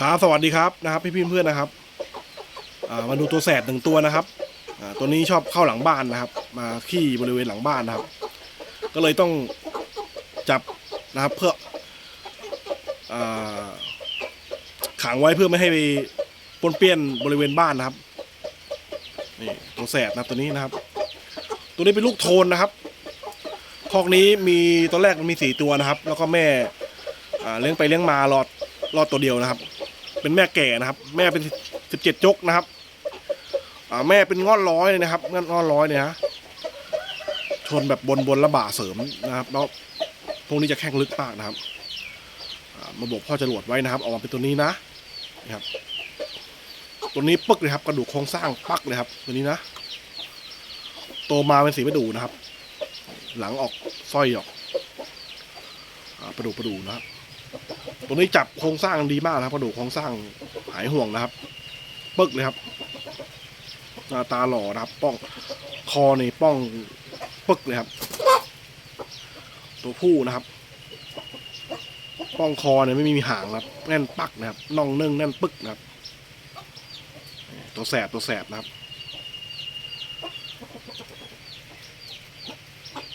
ครับสวัสดีครับนะครับ พี่พี่เพื่อนนะครับมาดูตัวแสบหนึ่งตัวนะครับตัวนี้ชอบเข้าหลังบ้านนะครับ มาขี้บริเวณหลังบ้านนะครับ ก็เลยต้องจับนะครับเพื่ออขังไว้เพื่อไม่ให้ไปปนเปี้ยนบริเวณบ้านนะครับนี่ตัวแสบนะตัวนี้นะครับ ตัวนี้เป็นลูกโทนนะครับคอกนี้มีตอนแรกมันมีสี่ตัวนะครับ แล้วก็แม่เลี้ยงไปเลี้ยงมารอดรอดตัวเดียวนะครับ เป็นแม่แก่นะครับ แม่เป็นสิบเจ็ดจกนะครับ อ่าแม่เป็นงอดร้อยเลยนะครับงอดงอดร้อยเนี่ยนะชนแบบบนบนระบาเสริมนะครับแล้วพวกนี้จะแข้งลึกมากนะครับมาบอกพ่อจรวดไว้นะครับ ออกมาเป็นตัวนี้นะนะครับ ตัวนี้ปึ๊กเลยครับ กระดูกโครงสร้างปักเลยครับ ตัวนี้นะโตมาเป็นสีประดูนะครับ หลังออกสร้อยออกอาประดูประดูนะครับ ตัวนี้จับโครงสร้างดีมากนะครับกระดูกโครงสร้างหายห่วงนะครับ ปึกเลยครับหน้าตาหล่อนะครับ ป้องคอนี่ป้องปึกเลยครับ ตัวผู้นะครับ ป้องคอเนี่ยไม่มีหางนะครับ แน่นปักนะครับน่องเนึ่งแน่นปึกนะครับ ตัวแสบตัวแสบนะครับ